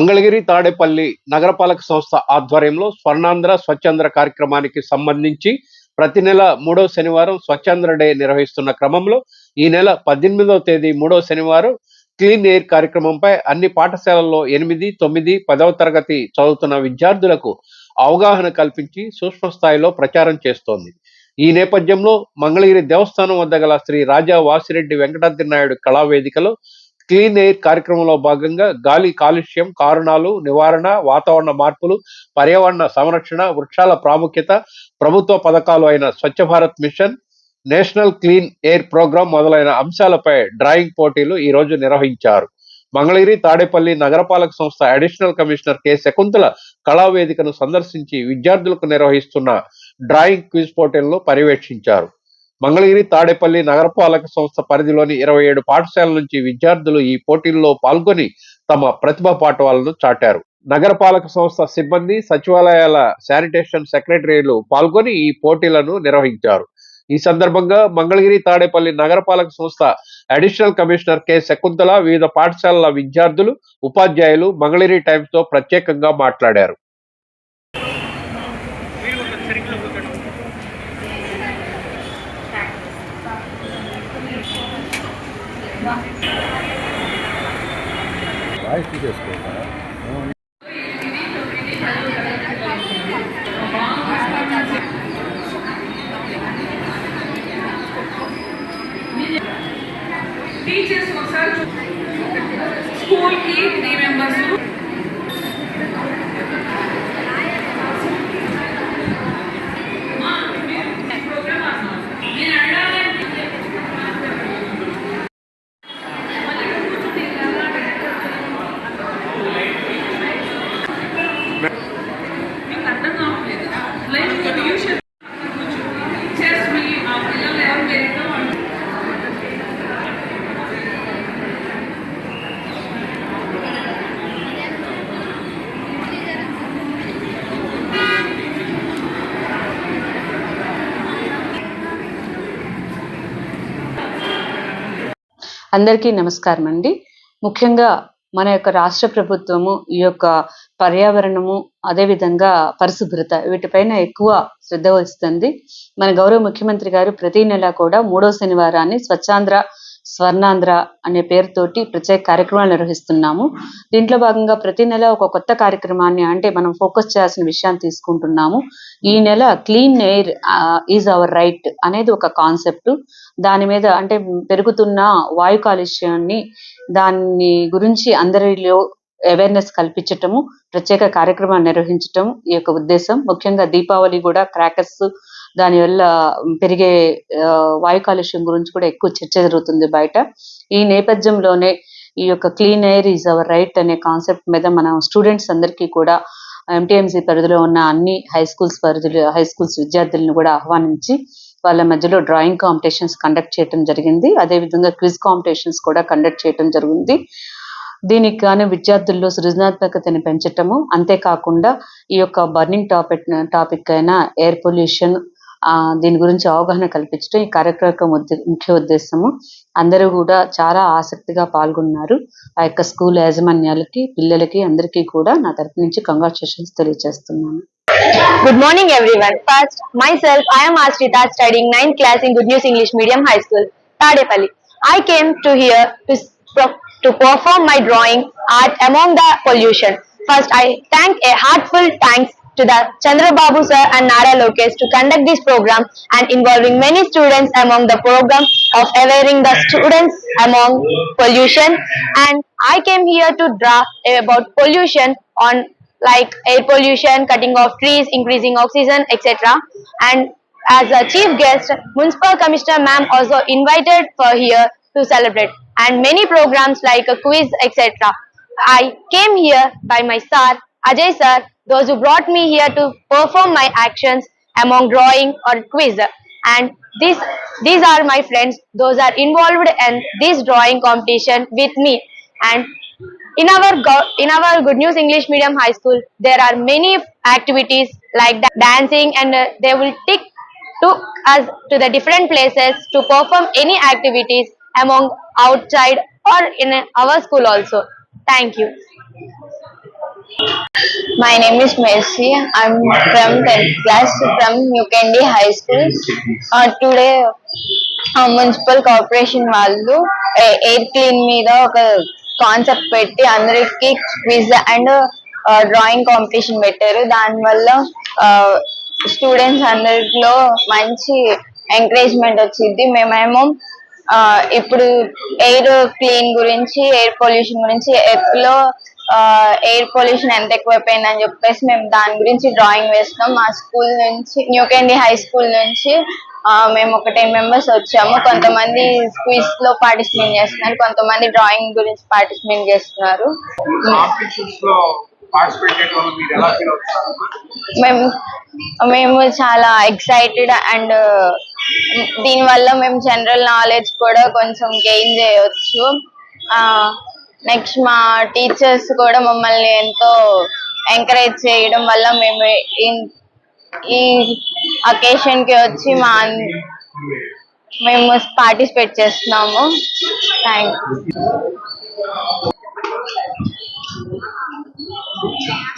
మంగళగిరి తాడేపల్లి నగరపాలక సంస్థ ఆధ్వర్యంలో స్వర్ణాంధ్ర స్వచ్ఛాంధ్ర కార్యక్రమానికి సంబంధించి ప్రతి నెల మూడవ శనివారం స్వచ్ఛాంధ్ర డే నిర్వహిస్తున్న క్రమంలో ఈ నెల పద్దెనిమిదవ తేదీ మూడవ శనివారం క్లీన్ ఎయిర్ కార్యక్రమంపై అన్ని పాఠశాలల్లో ఎనిమిది తొమ్మిది పదవ తరగతి చదువుతున్న విద్యార్థులకు అవగాహన కల్పించి సూక్ష్మ స్థాయిలో ప్రచారం చేస్తోంది. ఈ నేపథ్యంలో మంగళగిరి దేవస్థానం వద్ద గల శ్రీ రాజా వాసిరెడ్డి వెంకటాద్రి నాయుడు కళావేదికలో క్లీన్ ఎయిర్ కార్యక్రమంలో భాగంగా గాలి కాలుష్యం కారణాలు నివారణ వాతావరణ మార్పులు పర్యావరణ సంరక్షణ వృక్షాల ప్రాముఖ్యత ప్రభుత్వ పథకాలు అయిన Swachh Bharat mission national clean air programme మొదలైన అంశాలపై డ్రాయింగ్ పోటీలు ఈ రోజు నిర్వహించారు. మంగళగిరి తాడేపల్లి నగరపాలక సంస్థ అడిషనల్ కమిషనర్ కె. శకుంతల కళావేదికను సందర్శించి విద్యార్థులకు నిర్వహిస్తున్న డ్రాయింగ్ క్విజ్ పోటీలను పర్యవేక్షించారు. మంగళగిరి తాడేపల్లి నగరపాలక సంస్థ పరిధిలోని ఇరవై ఏడు పాఠశాలల నుంచి విద్యార్థులు ఈ పోటీల్లో పాల్గొని తమ ప్రతిభా పాఠవాలను చాటారు. నగరపాలక సంస్థ సిబ్బంది సచివాలయాల శానిటేషన్ సెక్రటరీలు పాల్గొని ఈ పోటీలను నిర్వహించారు. ఈ సందర్భంగా మంగళగిరి తాడేపల్లి నగరపాలక సంస్థ అడిషనల్ కమిషనర్ కె. శకుంతల వివిధ పాఠశాలల విద్యార్థులు ఉపాధ్యాయులు మంగళగిరి టైమ్స్తో ప్రత్యేకంగా మాట్లాడారు. I think it's good. అందరికీ నమస్కారం అండి ముఖ్యంగా మన యొక్క రాష్ట్ర ప్రభుత్వము ఈ యొక్క పర్యావరణము అదేవిధంగా పరిశుభ్రత వీటిపైన ఎక్కువ శ్రద్ధ వహిస్తుంది. మన గౌరవ ముఖ్యమంత్రి గారు ప్రతి నెల కూడా మూడో శనివారాన్ని స్వచ్ఛాంధ్ర స్వర్ణాంధ్ర అనే పేరుతోటి ప్రత్యేక కార్యక్రమాలు నిర్వహిస్తున్నాము. దీంట్లో భాగంగా ప్రతి నెల ఒక కొత్త కార్యక్రమాన్ని అంటే మనం ఫోకస్ చేయాల్సిన విషయాన్ని తీసుకుంటున్నాము. ఈ నెల clean air is our right అనేది ఒక కాన్సెప్ట్. దాని మీద అంటే పెరుగుతున్న వాయు కాలుష్యాన్ని దాని గురించి అందరిలో అవేర్నెస్ కల్పించటము ప్రత్యేక కార్యక్రమాలు నిర్వహించటం ఈ యొక్క ఉద్దేశం. ముఖ్యంగా దీపావళి కూడా క్రాకర్స్ దానివల్ల పెరిగే వాయు కాలుష్యం గురించి కూడా ఎక్కువ చర్చ జరుగుతుంది బయట. ఈ నేపథ్యంలోనే ఈ యొక్క clean air is our right అనే కాన్సెప్ట్ మీద మనం స్టూడెంట్స్ అందరికీ కూడా ఎంటీఎంసీ పరిధిలో ఉన్న అన్ని హై స్కూల్స్ పరిధిలో హై స్కూల్స్ విద్యార్థులను కూడా ఆహ్వానించి వాళ్ళ మధ్యలో డ్రాయింగ్ కాంపిటీషన్స్ కండక్ట్ చేయడం జరిగింది. అదేవిధంగా క్విజ్ కాంపిటీషన్స్ కూడా కండక్ట్ చేయడం జరిగింది. దీనికి గాను విద్యార్థుల్లో సృజనాత్మకతని పెంచటము అంతేకాకుండా ఈ యొక్క బర్నింగ్ టాపిక్ టాపిక్ అయిన ఎయిర్ పొల్యూషన్ ఆ దీని గురించి అవగాహన కల్పించడం ఈ కార్యక్రమం ముఖ్య ఉద్దేశము. అందరూ కూడా చాలా ఆసక్తిగా పాల్గొన్నారు. ఆ యొక్క స్కూల్ యాజమాన్యాలకి పిల్లలకి అందరికీ కూడా నా తరపు నుంచి కంగ్రాచులేషన్స్ తెలియజేస్తున్నాను. Good morning everyone first myself I'm Ashritha studying ninth class in Good News English Medium High School Tadepalli I came to here to perform my drawing art amount the pollution first I thank a heartful thanks to the Chandrababu sir and Nara Lokesh to conduct this program and involving many students among the program of awareing the students among pollution. And I came here to draw about pollution on like air pollution, cutting of trees, increasing oxygen, etc. And as a chief guest, Municipal Commissioner Ma'am also invited for here to celebrate and many programs like a quiz, etc. I came here by my sir, Ajay sir, those who brought me here to perform my actions among drawing or quiz. And this, these are my friends, those are involved in this drawing competition with me. And in our in our good news english medium high school there are many activities like da- dancing and uh, they will take took us to the different places to perform any activities among outside or in our school also thank you My name is Mercy. I'm from 10th class from New Candy High School. Uh, today, uh, municipal corporation వాళ్ళు air clean మీద ఒక concept పెట్టి అందరికి quiz and drawing competition పెట్టారు దానివల్ల students uh, అందరిలో మంచి encouragement వచ్చింది మేమేమో uh, ఇప్పుడు ఎయిర్ క్లీన్ గురించి ఎయిర్ పొల్యూషన్ గురించి ఎప్పులో ఎయిర్ పొల్యూషన్ ఎంత ఎక్కువైపోయిందని చెప్పేసి మేము దాని గురించి డ్రాయింగ్ వేస్తున్నాం. మా స్కూల్ నుంచి న్యూ కెండి హై స్కూల్ నుంచి మేము ఒక టెన్ మెంబర్స్ వచ్చాము. కొంతమంది క్విజ్లో పార్టిసిపేట్ చేస్తున్నారు కొంతమంది డ్రాయింగ్ గురించి పార్టిసిపేట్ చేస్తున్నారు. మేము మేము చాలా ఎక్సైటెడ్ అండ్ దీనివల్ల మేము జనరల్ నాలెడ్జ్ కూడా కొంచెం గెయిన్ చేయవచ్చు నెక్స్ట్ మా టీచర్స్ కూడా మమ్మల్ని ఎంతో ఎంకరేజ్ చేయడం వల్ల మేము ఈ- అకేషన్కి వచ్చి మా మేము పార్టిసిపేట్ చేస్తున్నాము. థ్యాంక్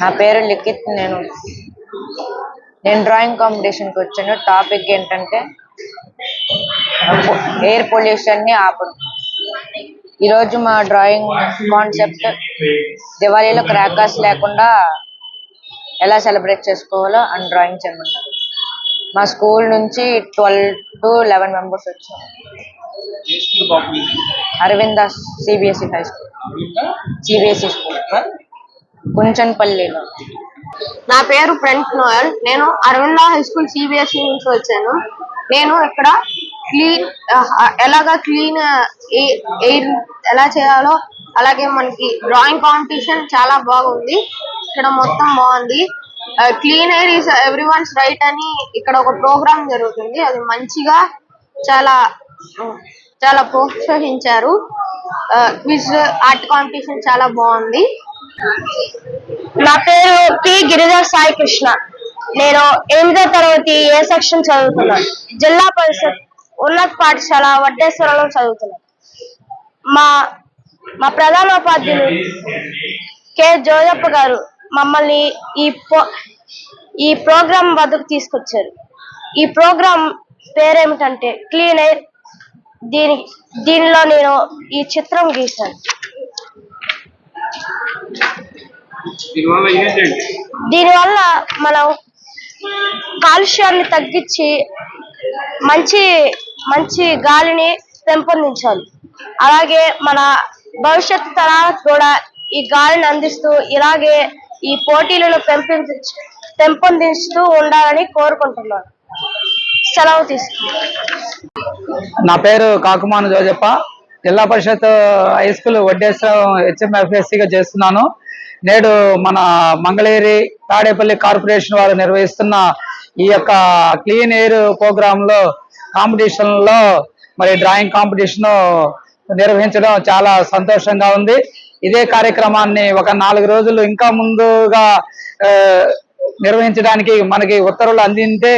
నా పేరు లిఖిత్ నేను నేను డ్రాయింగ్ కాంపిటీషన్కి వచ్చాను. టాపిక్ ఏంటంటే ఎయిర్ పొల్యూషన్ని ఆపడం ఈరోజు మా డ్రాయింగ్ కాన్సెప్ట్ దివాళీలో క్రాకర్స్ లేకుండా ఎలా సెలబ్రేట్ చేసుకోవాలో అని డ్రాయింగ్ చేయమన్నారు. మా స్కూల్ నుంచి ట్వెల్వ్ టు లెవెన్ మెంబర్స్ వచ్చారు Aravinda CBSE high school. CBSE school. కుంచన్పల్లిలో. నా పేరు ఫ్రెండ్ నోయల్. నేను అరవింద హై స్కూల్ సిబిఎస్ఈ నుంచి వచ్చాను. నేను ఇక్కడ క్లీన్ ఎలాగ క్లీన్ ఎయిర్ ఎలా చేయాలో అలాగే మనకి డ్రాయింగ్ కాంపిటీషన్ చాలా బాగుంది. ఇక్కడ మొత్తం బాగుంది. Clean air is everyone's right అని ఇక్కడ ఒక ప్రోగ్రామ్ జరుగుతుంది. అది మంచిగా చాలా చాలా ప్రోత్సహించారు. క్విజ్ ఆర్ట్ కాంపిటీషన్ చాలా బాగుంది. నా పేరు పి గిరిధర్ సాయి కృష్ణ నేను ఎనిమిదో తరగతి ఏ సెక్షన్ చదువుతున్నాను? జిల్లా పరిషత్ ఉన్నత పాఠశాల వడ్డేశ్వరంలో చదువుతున్నాను మా మా ప్రధానోపాధ్యులు కె. జోజప్ప గారు మమ్మల్ని ఈ పో- ఈ ప్రోగ్రాం వద్దకు తీసుకొచ్చారు. ఈ ప్రోగ్రాం పేరేమిటంటే క్లీన్ ఎయిర్. దీని దీనిలో నేను ఈ చిత్రం గీశాను. దీనివల్ల మనం కాలుష్యాన్ని తగ్గించి మంచి మంచి గాలిని పెంపొందించాలి. అలాగే మన భవిష్యత్తు తరాలకు కూడా ఈ గాలిని అందిస్తూ ఇలాగే ఈ పోటీలను పెంపొంది పెంపొందిస్తూ ఉండాలని కోరుకుంటున్నాను. సెలవు తీసుకుంటాను నా పేరు కాకుమాను జోజప్ప. జిల్లా పరిషత్ హై స్కూల్ వడ్డేశ్వరం హెచ్ఎంఎఫ్ఎస్సిగా చేస్తున్నాను. నేడు మన మంగళగిరి తాడేపల్లి కార్పొరేషన్ వారు నిర్వహిస్తున్న ఈ యొక్క క్లీన్ ఎయిర్ ప్రోగ్రామ్ కాంపిటీషన్లో కాంపిటీషన్లో మరి డ్రాయింగ్ కాంపిటీషన్ నిర్వహించడం చాలా సంతోషంగా ఉంది. ఇదే కార్యక్రమాన్ని ఒక నాలుగు రోజులు ఇంకా ముందుగా నిర్వహించడానికి మనకి ఉత్తర్వులు అందింటే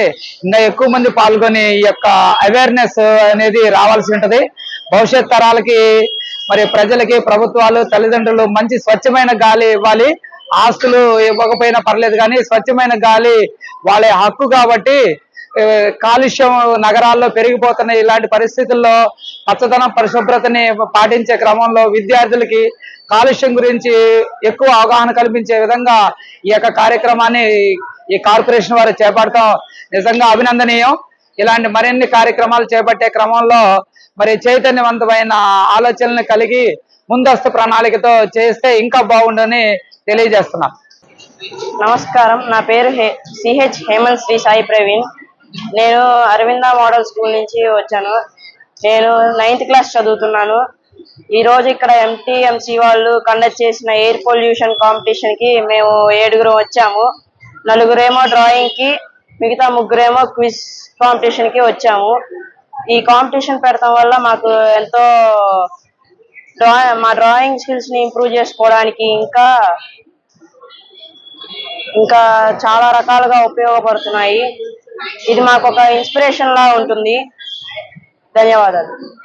ఇంకా ఎక్కువ మంది పాల్గొని ఈ యొక్క అవేర్నెస్ అనేది రావాల్సి ఉంటుంది. భవిష్యత్ తరాలకి మరి ప్రజలకి ప్రభుత్వాలు తల్లిదండ్రులు మంచి స్వచ్ఛమైన గాలి ఇవ్వాలి. ఆస్తులు ఇవ్వకపోయినా పర్లేదు కానీ స్వచ్ఛమైన గాలి వాళ్ళ హక్కు కాబట్టి కాలుష్యం నగరాల్లో పెరిగిపోతున్నాయి. ఇలాంటి పరిస్థితుల్లో పచ్చదనం పరిశుభ్రతని పాటించే క్రమంలో విద్యార్థులకి కాలుష్యం గురించి ఎక్కువ అవగాహన కల్పించే విధంగా ఈ యొక్క కార్యక్రమాన్ని ఈ కార్పొరేషన్ వారు చేపడతాం. నిజంగా అభినందనీయం. ఇలాంటి మరిన్ని కార్యక్రమాలు చేపట్టే క్రమంలో మరి చైతన్యవంతమైన ఆలోచనలు కలిగి ముందస్తు ప్రణాళికతో చేస్తే ఇంకా బాగుండని తెలియజేస్తున్నాం. నమస్కారం. నా పేరు హే- సిహెచ్ హేమంత్ శ్రీ సాయి ప్రవీణ్. నేను అరవింద మోడల్ స్కూల్ నుంచి వచ్చాను. నేను నైన్త్ క్లాస్ చదువుతున్నాను. ఈ రోజు ఇక్కడ ఎంటీఎంసీ వాళ్ళు కండక్ట్ చేసిన ఎయిర్ పొల్యూషన్ కాంపిటీషన్కి మేము ఏడుగురు వచ్చాము. నలుగురేమో డ్రాయింగ్కి మిగతా ముగ్గురేమో క్విజ్ కాంపిటీషన్కి వచ్చాము. ఈ కాంపిటీషన్ పెడతాం వల్ల మాకు ఎంతో డ్రా మా డ్రాయింగ్ స్కిల్స్ని ఇంప్రూవ్ చేసుకోవడానికి ఇంకా ఇంకా చాలా రకాలుగా ఉపయోగపడుతున్నాయి. ఇది మాకు ఒక ఇన్స్పిరేషన్ లా ఉంటుంది. ధన్యవాదాలు.